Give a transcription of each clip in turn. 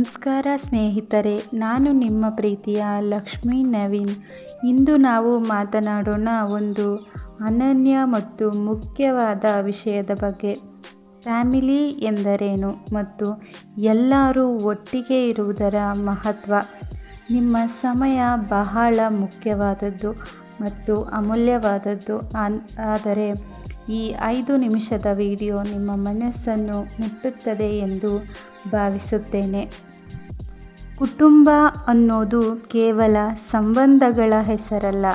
ನಮಸ್ಕಾರ ಸ್ನೇಹಿತರೆ, ನಾನು ನಿಮ್ಮ ಪ್ರೀತಿಯ ಲಕ್ಷ್ಮೀ ನವೀನ್. ಇಂದು ನಾವು ಮಾತನಾಡೋಣ ಒಂದು ಅನನ್ಯ ಮತ್ತು ಮುಖ್ಯವಾದ ವಿಷಯದ ಬಗ್ಗೆ. ಫ್ಯಾಮಿಲಿ ಎಂದರೇನು ಮತ್ತು ಎಲ್ಲರೂ ಒಟ್ಟಿಗೆ ಇರುವುದರ ಮಹತ್ವ? ನಿಮ್ಮ ಸಮಯ ಬಹಳ ಮುಖ್ಯವಾದದ್ದು ಮತ್ತು ಅಮೂಲ್ಯವಾದದ್ದು ಆದರೆ ಈ ಐದು ನಿಮಿಷದ ವಿಡಿಯೋ ನಿಮ್ಮ ಮನಸ್ಸನ್ನು ಮುಟ್ಟುತ್ತದೆ ಎಂದು ಭಾವಿಸುತ್ತೇನೆ. ಕುಟುಂಬ ಅನ್ನೋದು ಕೇವಲ ಸಂಬಂಧಗಳ ಹೆಸರಲ್ಲ.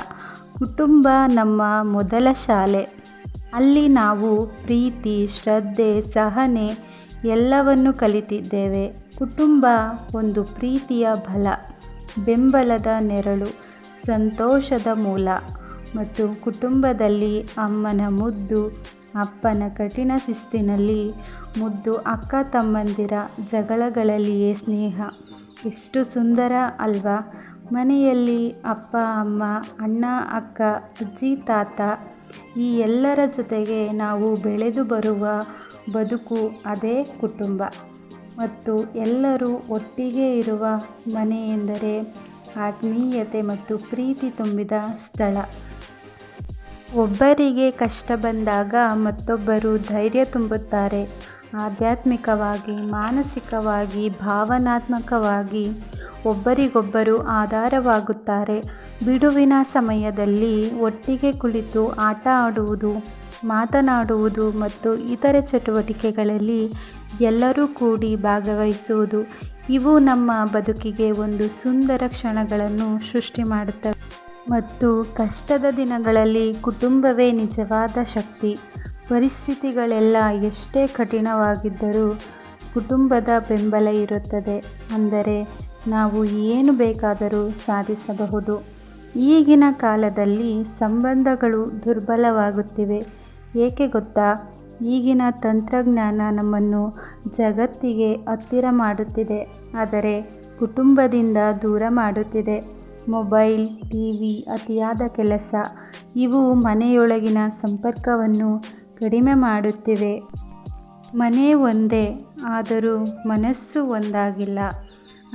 ಕುಟುಂಬ ನಮ್ಮ ಮೊದಲ ಶಾಲೆ. ಅಲ್ಲಿ ನಾವು ಪ್ರೀತಿ, ಶ್ರದ್ಧೆ, ಸಹನೆ ಎಲ್ಲವನ್ನು ಕಲಿತಿದ್ದೇವೆ. ಕುಟುಂಬ ಒಂದು ಪ್ರೀತಿಯ ಬಲ, ಬೆಂಬಲದ ನೆರಳು, ಸಂತೋಷದ ಮೂಲ ಮತ್ತು ಕುಟುಂಬದಲ್ಲಿ ಅಮ್ಮನ ಮುದ್ದು, ಅಪ್ಪನ ಕಠಿಣ ಶಿಸ್ತಿನಲ್ಲಿ ಮುದ್ದು, ಅಕ್ಕ ತಮ್ಮಂದಿರ ಜಗಳಗಳಲ್ಲಿಯೇ ಸ್ನೇಹ. ಎಷ್ಟು ಸುಂದರ ಅಲ್ವಾ? ಮನೆಯಲ್ಲಿ ಅಪ್ಪ, ಅಮ್ಮ, ಅಣ್ಣ, ಅಕ್ಕ, ಅಜ್ಜಿ, ತಾತ, ಈ ಎಲ್ಲರ ಜೊತೆಗೆ ನಾವು ಬೆಳೆದು ಬರುವ ಬದುಕು ಅದೇ ಕುಟುಂಬ. ಮತ್ತು ಎಲ್ಲರೂ ಒಟ್ಟಿಗೆ ಇರುವ ಮನೆ ಎಂದರೆ ಆತ್ಮೀಯತೆ ಮತ್ತು ಪ್ರೀತಿ ತುಂಬಿದ ಸ್ಥಳ. ಒಬ್ಬರಿಗೆ ಕಷ್ಟ ಬಂದಾಗ ಮತ್ತೊಬ್ಬರು ಧೈರ್ಯ ತುಂಬುತ್ತಾರೆ. ಆಧ್ಯಾತ್ಮಿಕವಾಗಿ, ಮಾನಸಿಕವಾಗಿ, ಭಾವನಾತ್ಮಕವಾಗಿ ಒಬ್ಬರಿಗೊಬ್ಬರು ಆಧಾರವಾಗುತ್ತಾರೆ. ಬಿಡುವಿನ ಸಮಯದಲ್ಲಿ ಒಟ್ಟಿಗೆ ಕುಳಿತು ಆಟ ಆಡುವುದು, ಮಾತನಾಡುವುದು ಮತ್ತು ಇತರೆ ಚಟುವಟಿಕೆಗಳಲ್ಲಿ ಎಲ್ಲರೂ ಕೂಡಿ ಭಾಗವಹಿಸುವುದು, ಇವು ನಮ್ಮ ಬದುಕಿಗೆ ಒಂದು ಸುಂದರ ಕ್ಷಣಗಳನ್ನು ಸೃಷ್ಟಿ ಮಾಡುತ್ತವೆ. ಮತ್ತು ಕಷ್ಟದ ದಿನಗಳಲ್ಲಿ ಕುಟುಂಬವೇ ನಿಜವಾದ ಶಕ್ತಿ. ಪರಿಸ್ಥಿತಿಗಳೆಲ್ಲ ಎಷ್ಟೇ ಕಠಿಣವಾಗಿದ್ದರೂ ಕುಟುಂಬದ ಬೆಂಬಲ ಇರುತ್ತದೆ. ಅಂದರೆ ನಾವು ಏನು ಬೇಕಾದರೂ ಸಾಧಿಸಬಹುದು. ಈಗಿನ ಕಾಲದಲ್ಲಿ ಸಂಬಂಧಗಳು ದುರ್ಬಲವಾಗುತ್ತಿವೆ. ಏಕೆ ಗೊತ್ತಾ? ಈಗಿನ ತಂತ್ರಜ್ಞಾನ ನಮ್ಮನ್ನು ಜಗತ್ತಿಗೆ ಹತ್ತಿರ ಮಾಡುತ್ತಿದೆ. ಆದರೆ ಕುಟುಂಬದಿಂದ ದೂರ ಮಾಡುತ್ತಿದೆ. ಮೊಬೈಲ್, ಟಿ ವಿ ಅತಿಯಾದ ಕೆಲಸ. ಇವು ಮನೆಯೊಳಗಿನ ಸಂಪರ್ಕವನ್ನು ಕಡಿಮೆ ಮಾಡುತ್ತಿವೆ. ಮನೆ ಒಂದೇ, ಆದರೂ ಮನಸ್ಸು ಒಂದಾಗಿಲ್ಲ.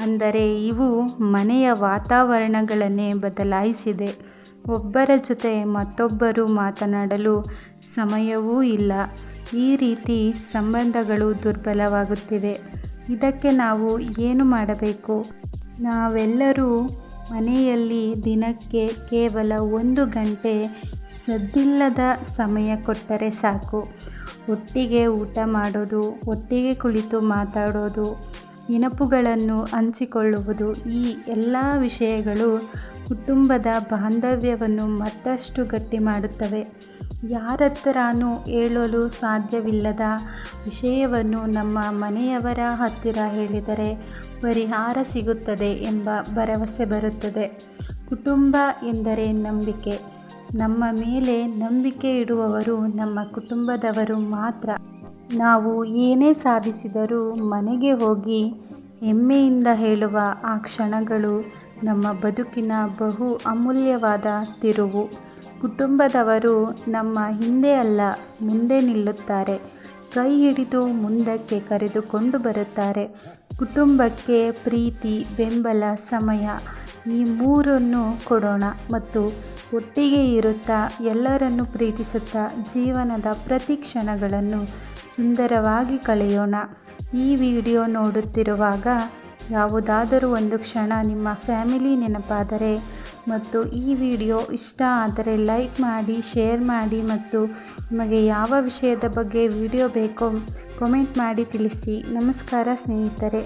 ಅಂದರೆ ಇವು ಮನೆಯ ವಾತಾವರಣಗಳನ್ನೇ ಬದಲಾಯಿಸಿದೆ. ಒಬ್ಬರ ಜೊತೆ ಮತ್ತೊಬ್ಬರು ಮಾತನಾಡಲು ಸಮಯವೂ ಇಲ್ಲ. ಈ ರೀತಿ ಸಂಬಂಧಗಳು ದುರ್ಬಲವಾಗುತ್ತಿವೆ. ಇದಕ್ಕೆ ನಾವು ಏನು ಮಾಡಬೇಕು? ನಾವೆಲ್ಲರೂ ಮನೆಯಲ್ಲಿ ದಿನಕ್ಕೆ ಕೇವಲ ಒಂದು ಗಂಟೆ ಸದ್ದಿಲ್ಲದ ಸಮಯ ಕೊಟ್ಟರೆ ಸಾಕು. ಒಟ್ಟಿಗೆ ಊಟ ಮಾಡೋದು, ಒಟ್ಟಿಗೆ ಕುಳಿತು ಮಾತಾಡೋದು ನೆನಪುಗಳನ್ನು ಹಂಚಿಕೊಳ್ಳುವುದು ಈ ಎಲ್ಲ ವಿಷಯಗಳು ಕುಟುಂಬದ ಬಾಂಧವ್ಯವನ್ನು ಮತ್ತಷ್ಟು ಗಟ್ಟಿ ಮಾಡುತ್ತವೆ. ಯಾರತ್ರನೂ ಹೇಳಲು ಸಾಧ್ಯವಿಲ್ಲದ ವಿಷಯವನ್ನು ನಮ್ಮ ಮನೆಯವರ ಹತ್ತಿರ ಹೇಳಿದರೆ ಪರಿಹಾರ ಸಿಗುತ್ತದೆ ಎಂಬ ಭರವಸೆ ಬರುತ್ತದೆ. ಕುಟುಂಬ ಎಂದರೆ ನಂಬಿಕೆ. ನಮ್ಮ ಮೇಲೆ ನಂಬಿಕೆ ಇಡುವವರು ನಮ್ಮ ಕುಟುಂಬದವರು ಮಾತ್ರ. ನಾವು ಏನೇ ಸಾಧಿಸಿದರೂ ಮನೆಗೆ ಹೋಗಿ ಹೆಮ್ಮೆಯಿಂದ ಹೇಳುವ ಆ ಕ್ಷಣಗಳು ನಮ್ಮ ಬದುಕಿನ ಬಹು ಅಮೂಲ್ಯವಾದ ತಿರುವು. ಕುಟುಂಬದವರು ನಮ್ಮ ಹಿಂದೆ ಅಲ್ಲ, ಮುಂದೆ ನಿಲ್ಲುತ್ತಾರೆ. ಕೈ ಹಿಡಿದು ಮುಂದಕ್ಕೆ ಕರೆದುಕೊಂಡು ಬರುತ್ತಾರೆ. ಕುಟುಂಬಕ್ಕೆ ಪ್ರೀತಿ, ಬೆಂಬಲ, ಸಮಯ ಈ ಮೂರನ್ನು ಕೊಡೋಣ ಮತ್ತು ಒಟ್ಟಿಗೆ ಇರುತ್ತಾ ಎಲ್ಲರನ್ನು ಪ್ರೀತಿಸುತ್ತಾ ಜೀವನದ ಪ್ರತಿ ಕ್ಷಣಗಳನ್ನು ಸುಂದರವಾಗಿ ಕಳೆಯೋಣ. ಈ ವಿಡಿಯೋ ನೋಡುತ್ತಿರುವಾಗ ಯಾವುದಾದರೂ ಒಂದು ಕ್ಷಣ ನಿಮ್ಮ ಫ್ಯಾಮಿಲಿ ನೆನಪಾದರೆ ಮತ್ತು ಈ ವಿಡಿಯೋ ಇಷ್ಟ ಆದರೆ ಲೈಕ್ ಮಾಡಿ, ಶೇರ್ ಮಾಡಿ ಮತ್ತು ನಿಮಗೆ ಯಾವ ವಿಷಯದ ಬಗ್ಗೆ ವಿಡಿಯೋ ಬೇಕೋ ಕಮೆಂಟ್ ಮಾಡಿ ತಿಳಿಸಿ. ನಮಸ್ಕಾರ ಸ್ನೇಹಿತರೆ.